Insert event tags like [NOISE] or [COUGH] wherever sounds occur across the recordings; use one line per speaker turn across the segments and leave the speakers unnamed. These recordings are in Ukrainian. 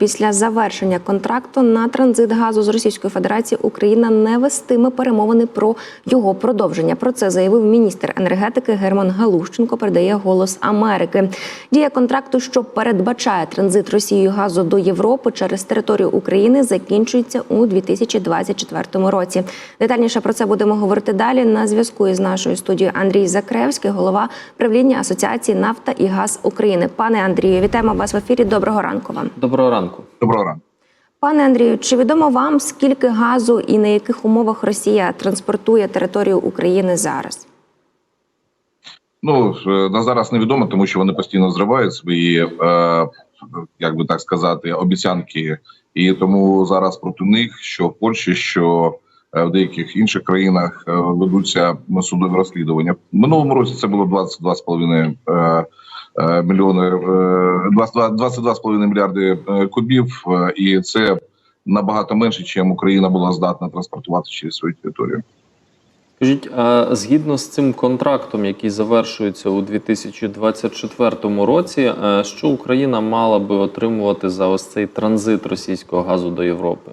Після завершення контракту на транзит газу з Російської Федерації Україна не вестиме перемовини про його продовження. Про це заявив міністр енергетики Герман Галущенко. Передає голос Америки. Дія контракту, що передбачає транзит Росією газу до Європи через територію України, закінчується у 2024 році. Детальніше про це будемо говорити далі. На зв'язку із нашою студією Андрій Закревський, голова правління Асоціації Нафта і Газ України. Пане Андрію, вітаємо вас в ефірі. Доброго ранку вам.
Доброго ранку.
Доброго ранку.
Пане Андрію, чи відомо вам, скільки газу і на яких умовах Росія транспортує територію України зараз?
Ну е, на зараз невідомо, тому що вони постійно зривають свої, е, як би так сказати, обіцянки, і тому зараз проти них, що в Польщі, що е, в деяких інших країнах е, ведуться судові розслідування. В минулому році це було 22,5 е, е, мільйони, е, 22 22,5 мільярди е, кубів, е, і це набагато менше, чим Україна була здатна транспортувати через свою територію.
Скажіть, а згідно з цим контрактом, який завершується у 2024 році, е, що Україна мала би отримувати за ось цей транзит російського газу до Європи?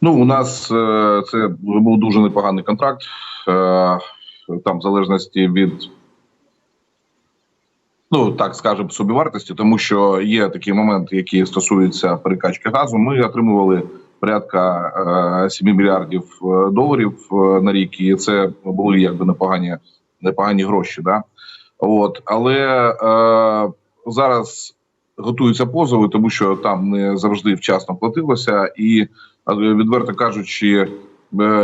Ну, у нас е, це був дуже непоганий контракт. Е, там, в залежності від, ну так скажемо, собівартості, тому що є такі моменти, які стосуються перекачки газу. Ми отримували порядка е, 7 мільярдів е, доларів е, на рік, і це були якби непогані, непогані гроші. Да? От, але е, зараз готуються позови, тому що там не завжди вчасно платилося, і е, відверто кажучи, е,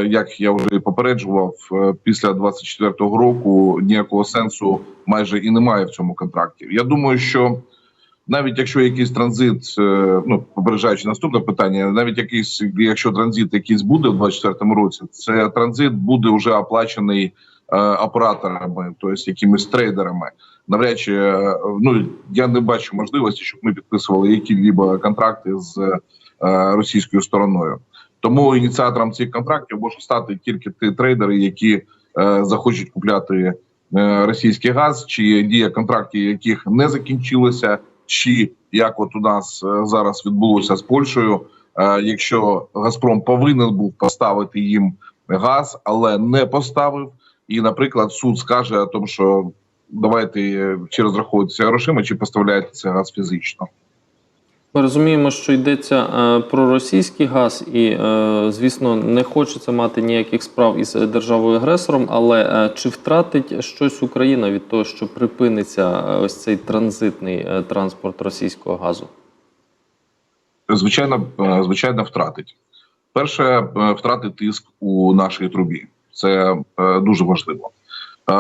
як я вже попереджував, е, після 24-го року ніякого сенсу майже і немає в цьому контракті. Я думаю, що навіть якщо якийсь транзит, е, ну попереджаючи наступне питання, навіть якийсь, якщо транзит якийсь буде в 24-му році, це транзит буде вже оплачений е, операторами, тобто якимись трейдерами. Навряд чи е, ну я не бачу можливості, щоб ми підписували які-либо контракти з е, російською стороною. Тому ініціатором цих контрактів можуть стати тільки ті трейдери, які е, захочуть купляти е, російський газ, чи дія контрактів, яких не закінчилася, чи як от у нас е, зараз відбулося з Польщею. Е, якщо Газпром повинен був поставити їм газ, але не поставив, і, наприклад, суд скаже о тому, що давайте е, чи розраховуйтеся грошима, чи поставляєте цей газ фізично.
Ми розуміємо, що йдеться е, про російський газ, і, е, звісно, не хочеться мати ніяких справ із державою агресором. Але е, чи втратить щось Україна від того, що припиниться е, ось цей транзитний е, транспорт російського газу?
звичайно, е, звичайно, втратить. Перше, е, втратить тиск у нашій трубі. Це е, дуже важливо. Е,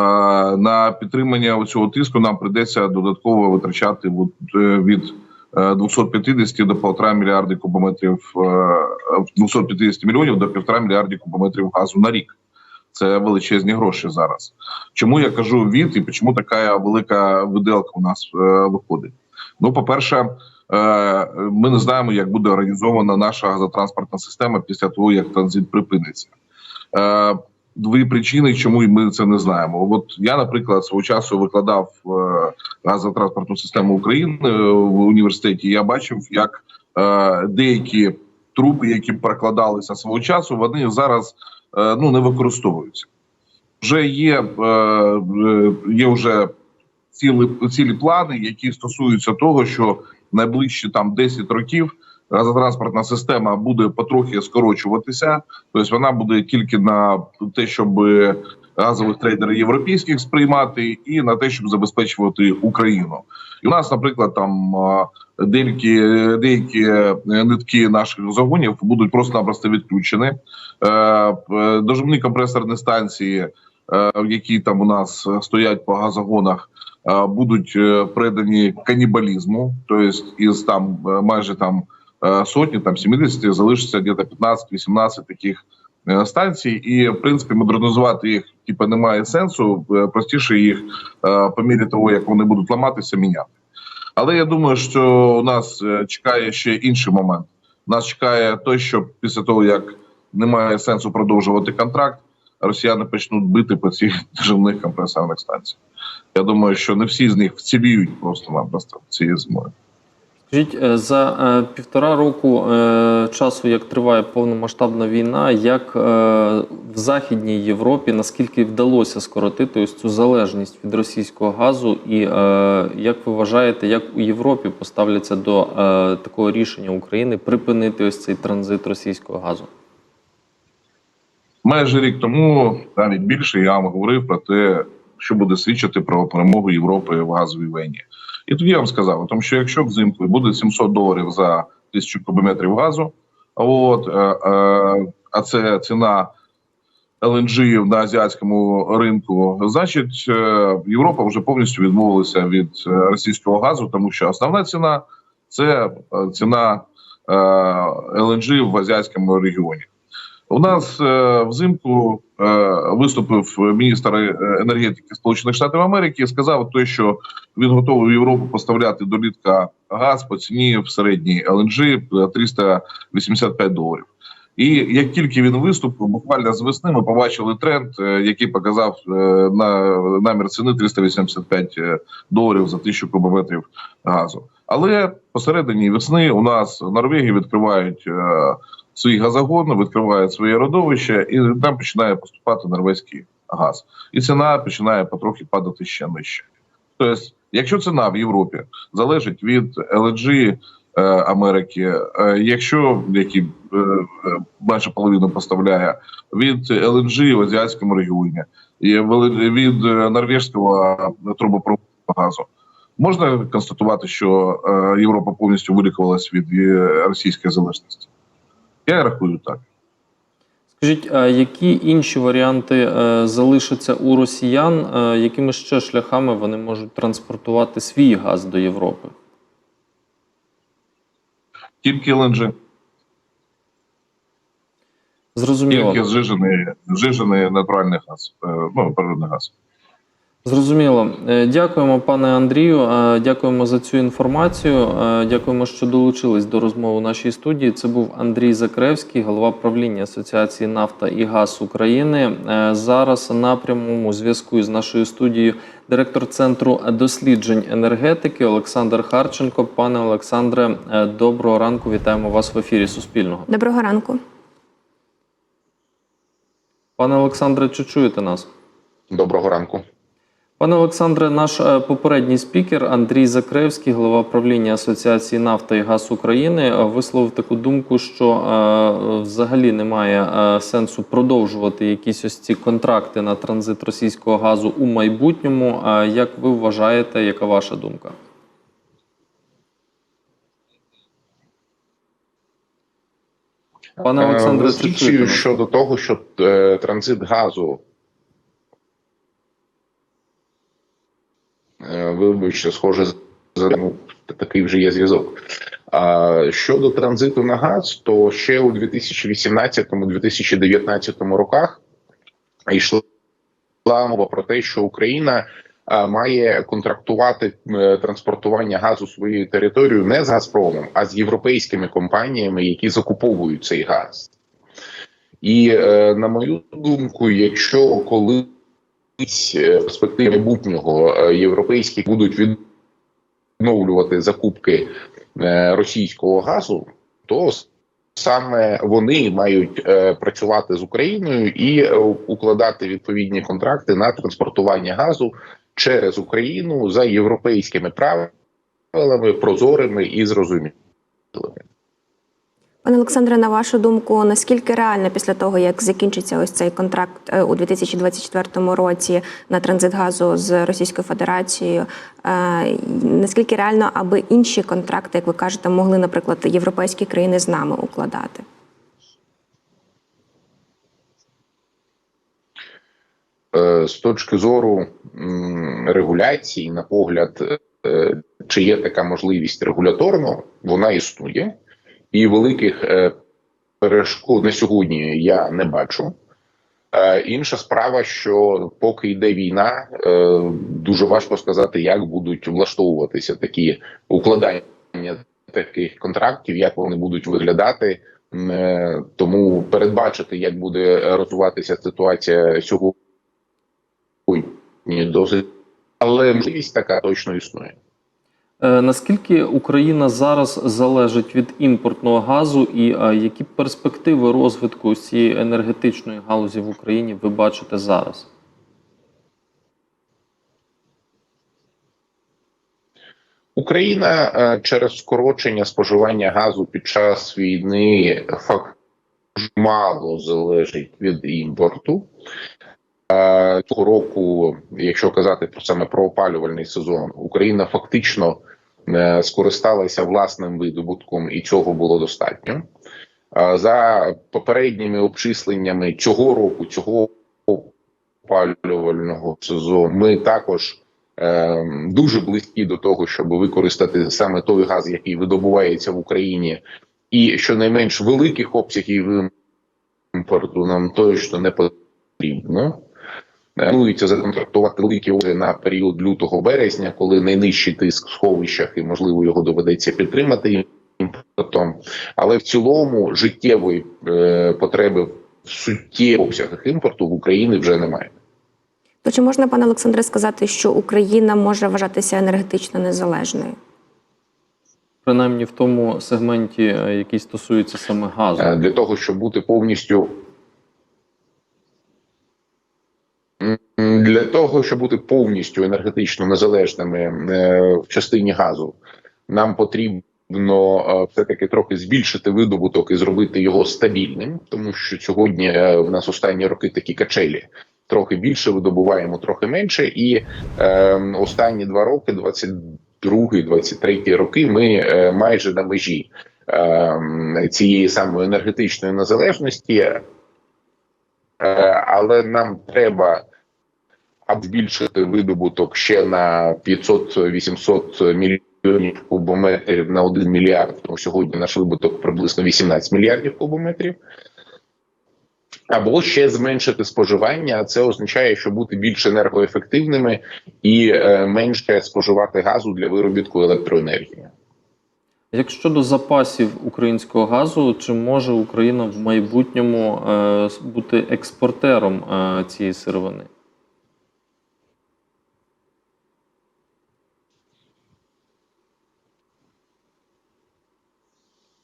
На підтримання цього тиску нам прийдеться додатково витрачати е, від е, 250 до 1,5 мільярди кубометрів е, 250 мільйонів до 1,5 мільярди кубометрів газу на рік. Це величезні гроші зараз. Чому я кажу від і чому така велика виделка у нас е, виходить? Ну, по-перше, е, ми не знаємо, як буде організована наша газотранспортна система після того, як транзит припиниться. Дві причини, чому ми це не знаємо. От я, наприклад, свого часу викладав е, газотранспортну систему України е, в університеті. Я бачив, як е, деякі труби, які прокладалися свого часу, вони зараз ну не використовуються. Вже є, є вже цілі, цілі плани, які стосуються того, що найближчі там 10 років газотранспортна система буде потрохи скорочуватися. Тобто вона буде тільки на те, щоб газових трейдерів європейських сприймати, і на те, щоб забезпечувати Україну. І у нас, наприклад, там деякі деякі е, нитки наших загонів будуть просто-напросто відключені. Е, Дожимні компресорні станції, е, які там у нас стоять по газогонах, будуть предані канібалізму, тобто із там майже там сотні, там 70, залишиться десь 15-18 таких е, станцій, і в принципі модернізувати їх типу, немає сенсу. е, Простіше їх е, по мірі того, як вони будуть ламатися, міняти. Але я думаю, що у нас е, чекає ще інший момент. Нас чекає той, що після того як немає сенсу продовжувати контракт, росіяни почнуть бити по цих [LAUGHS] державних компресорних станціях. Я думаю, що не всі з них вціліють просто-напросто цієї зимою.
Скажіть, е, за е, півтора року е, часу, як триває повномасштабна війна, як в Західній Європі наскільки вдалося скоротити ось цю залежність від російського газу, і як ви вважаєте, як у Європі поставляться до такого рішення України припинити ось цей транзит російського газу?
Майже рік тому, навіть більше, я вам говорив про те, що буде свідчити про перемогу Європи в газовій війні. І тоді я вам сказав, тому що якщо взимку буде 700 доларів за тисячу кубометрів газу, от, е, е, а це ціна LNG на азіатському ринку, значить е, Європа вже повністю відмовилася від російського газу, тому що основна ціна це ціна LNG в азіатському регіоні. У нас е, взимку е, виступив міністр е, енергетики Сполучених Штатів Америки і сказав те, що він готовий в Європу поставляти до літка газ по ціні в середній LNG 385 доларів. І як тільки він виступив, буквально з весни ми побачили тренд, е, який показав е, на намір ціни 385 доларів за тисячу кубометрів газу. Але посередині весни у нас Норвегії відкривають е, свій газогон, відкривають своє родовище, і там починає поступати норвезький газ. І ціна починає потрохи падати ще нижче. Тобто, якщо ціна в Європі залежить від LNG е, Америки, е, якщо які е, майже половину поставляє від LNG в азіатському регіоні, і від норвежського трубопроводу газу. Можна констатувати, що Європа повністю вилікувалась від російської залежності? Я рахую так.
Скажіть, а які інші варіанти е, залишаться у росіян, е, якими ще шляхами вони можуть транспортувати свій газ до Європи?
Тільки ЛНЖ,
Зрозуміло.
тільки зжижений, зжижений натуральний газ, е, ну, природний газ.
Зрозуміло. Е, Дякуємо, пане Андрію. Е, Дякуємо за цю інформацію. Е, Дякуємо, що долучились до розмови у нашій студії. Це був Андрій Закревський, голова правління Асоціації Нафта і Газ України. Зараз на прямому зв'язку із нашою студією директор центру досліджень енергетики Олександр Харченко. Пане Олександре, доброго ранку. Вітаємо вас в ефірі Суспільного.
Доброго ранку.
Пане Олександре, чи чуєте нас?
Доброго ранку.
Пане Олександре, наш е, попередній спікер Андрій Закревський, голова правління Асоціації Нафта і Газ України, е, висловив таку думку, що е, взагалі немає сенсу продовжувати якісь ось ці контракти на транзит російського газу у майбутньому. А як ви вважаєте, яка ваша думка? Пане Олександре,
щодо того, що транзит газу. Е, Вибачте, схоже, ну, такий вже є зв'язок. А щодо транзиту на газ, то ще у 2018-2019 роках йшла мова про те, що Україна має контрактувати е, транспортування газу своєю територією не з Газпромом, а з європейськими компаніями, які закуповують цей газ. І е, на мою думку, якщо колись е, в перспективі майбутнього е, європейські будуть відновлювати закупки е, російського газу, то саме вони мають е, працювати з Україною і е, укладати відповідні контракти на транспортування газу через Україну за європейськими правилами, прозорими і зрозумілими.
Пане Олександре, на вашу думку, наскільки реально після того, як закінчиться ось цей контракт е, у 2024 році на транзит газу з Російською Федерацією, е, наскільки реально, аби інші контракти, як ви кажете, могли, наприклад, європейські країни з нами укладати?
Е, з точки зору регуляції, на погляд, чи є така можливість регуляторно, вона існує, і великих е, перешкод на сьогодні я не бачу. Е, Інша справа, що поки йде війна, е, дуже важко сказати, як будуть влаштовуватися такі укладання таких контрактів, як вони будуть виглядати, Тому передбачити, як буде розвиватися ситуація сьогодні, досить, але можливість така точно існує.
Е, Наскільки Україна зараз залежить від імпортного газу, і е, які перспективи розвитку цієї енергетичної галузі в Україні ви бачите зараз?
Україна е, через скорочення споживання газу під час війни фактично мало залежить від імпорту. Цього року, якщо казати про саме про опалювальний сезон, Україна фактично е, скористалася власним видобутком, і цього було достатньо. За попередніми обчисленнями цього року, цього опалювального сезону, ми також е, дуже близькі до того, щоб використати саме той газ, який видобувається в Україні, і щонайменш великих обсягів імпорту нам точно не потрібно. Е, Планується законтрактувати великі обсяги на період лютого-березня, коли найнижчий тиск в сховищах, і можливо його доведеться підтримати імпортом. Але в цілому життєвої е, потреби в суттєвих обсягах імпорту в Україні вже немає.
То чи можна, пане Олександре, сказати, що Україна може вважатися енергетично незалежною?
Принаймні в тому сегменті, е, який стосується саме газу.
Е, для того, щоб бути повністю для того, щоб бути повністю енергетично незалежними е, в частині газу, нам потрібно е, все-таки трохи збільшити видобуток і зробити його стабільним, тому що сьогодні е, в нас останні роки такі качелі. Трохи більше видобуваємо, трохи менше, і е, останні два роки, 22-23 роки, ми е, майже на межі е, цієї самої енергетичної незалежності, е, але нам треба або збільшити видобуток ще на 500-800 мільйонів кубометрів на 1 мільярд. Тому сьогодні наш видобуток приблизно 18 мільярдів кубометрів. Або ще зменшити споживання, це означає, що бути більш енергоефективними і е, менше споживати газу для виробітку електроенергії.
Як щодо запасів українського газу, чи може Україна в майбутньому е, бути експортером е, цієї сировини?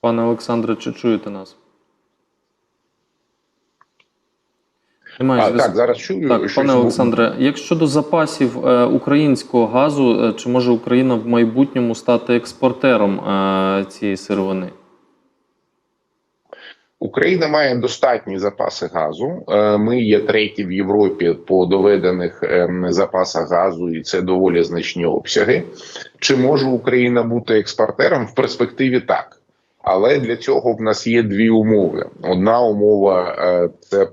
Пане Олександре, чи чуєте нас? Немає
А так зараз чую,
Так, пане Олександре, як щодо запасів е, українського газу, е, чи може Україна в майбутньому стати експортером е, цієї сировини?
Україна має достатні запаси газу. Е, Ми є треті в Європі по доведених ем, запасах газу, і це доволі значні обсяги. Чи може Україна бути експортером? В перспективі так. Але для цього в нас є дві умови. Одна умова е, це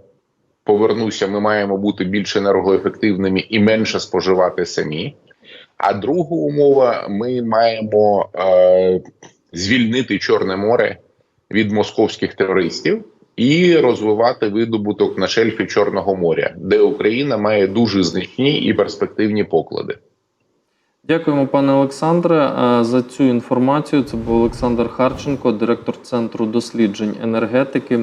повернуся. Ми маємо бути більш енергоефективними і менше споживати самі. А друга умова: ми маємо е, звільнити Чорне море від московських терористів і розвивати видобуток на шельфі Чорного моря, де Україна має дуже значні і перспективні поклади.
Дякуємо, пане Олександре, е, за цю інформацію. Це був Олександр Харченко, директор Центру досліджень енергетики.